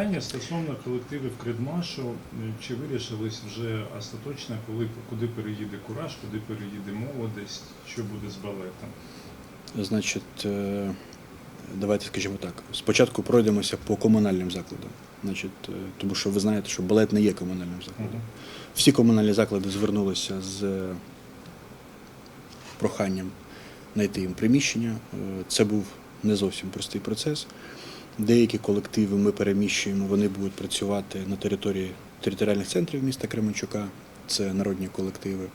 Питання стосовно колективів Кредмашу, чи вирішились вже остаточно, коли куди переїде кураж, куди переїде молодість, що буде з балетом? Значить, е, давайте скажімо так. Спочатку пройдемося по комунальним закладам. Значить, е, тому що ви знаєте, що балет не є комунальним закладом. Мгм. Всі комунальні заклади звернулися з е, проханням знайти їм приміщення. Це був не зовсім простий процес. Деякі колективи ми переміщуємо, вони будуть працювати на території територіальних центрів міста Кременчука, це народні колективи.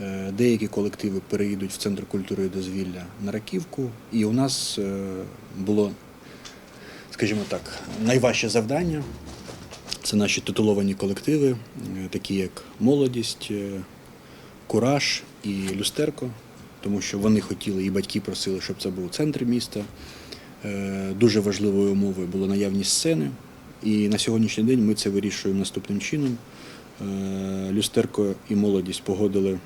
Е, Деякі колективи переїдуть в центр культури і дозвілля на Раківку. І у нас е, було, скажімо так, найважче завдання це наші титуловані колективи, е, такі як Молодість, Кураж і Люстерко, тому що вони хотіли і батьки просили, щоб це був центр міста. Е, Дуже важливою умовою була наявність сцени. І на сьогоднішній день ми це вирішуємо наступним чином. Е, Люстерко і молодість погодили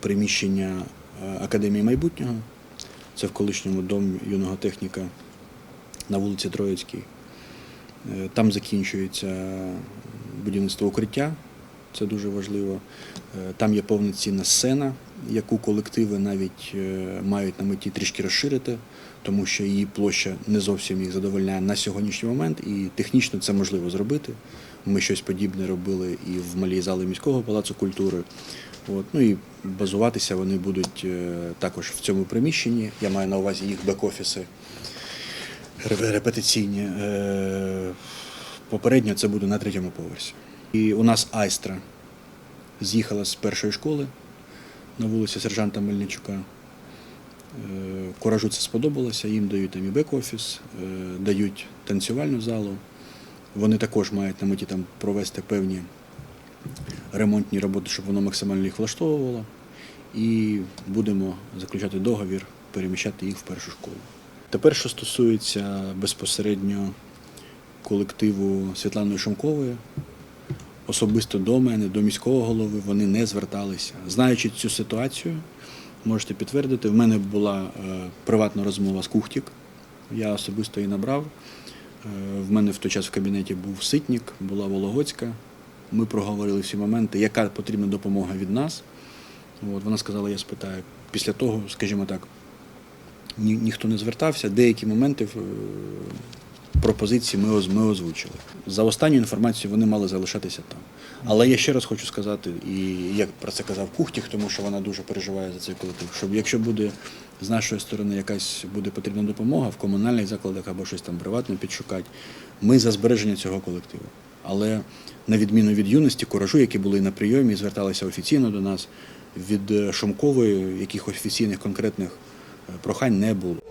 приміщення е, Академії майбутнього. Це в колишньому домі юного техніка на вулиці Троїцькій. Там закінчується будівництво укриття, це дуже важливо. Там є повноцінна сцена, яку колективи навіть е, мають на меті трішки розширити, тому що її площа не зовсім їх задовольняє на сьогоднішній момент, і технічно це можливо зробити. Ми щось подібне робили і в малій залі міського палацу культури. От. Ну і базуватися вони будуть е, також в цьому приміщенні. Я маю на увазі їх бек-офіси репетиційні. Е, Попередньо це буде на третьому поверсі. І у нас Айстра з'їхала з першої школи на вулиці сержанта Мельничука. Е, Куражу це сподобалося, їм дають там і бек-офіс, е, дають танцювальну залу. Вони також мають на меті там провести певні ремонтні роботи, щоб воно максимально їх влаштовувало. І будемо заключати договір, переміщати їх в першу школу. Тепер, що стосується безпосередньо колективу Світлани Шумкової, особисто до мене, до міського голови, вони не зверталися. Знаючи цю ситуацію, можете підтвердити, в мене була е, приватна розмова з Кухтік. Я особисто її набрав. Е, В мене в той час в кабінеті був Ситнік, була Вологодська. Ми проговорили всі моменти, яка потрібна допомога від нас. От, вона сказала, я спитаю. Після того, скажімо так, ні, ніхто не звертався. Деякі моменти е, пропозиції ми, ми озвучили. За останню інформацію вони мали залишатися там. Але я ще раз хочу сказати, і я про це казав Кухтіх, тому що вона дуже переживає за цей колектив. Щоб якщо буде з нашої сторони якась буде потрібна допомога в комунальних закладах або щось там приватне підшукати, ми за збереження цього колективу. Але на відміну від юності, куражу, які були на прийомі зверталися офіційно до нас, від е, Шумкової яких офіційних конкретних е, прохань не було.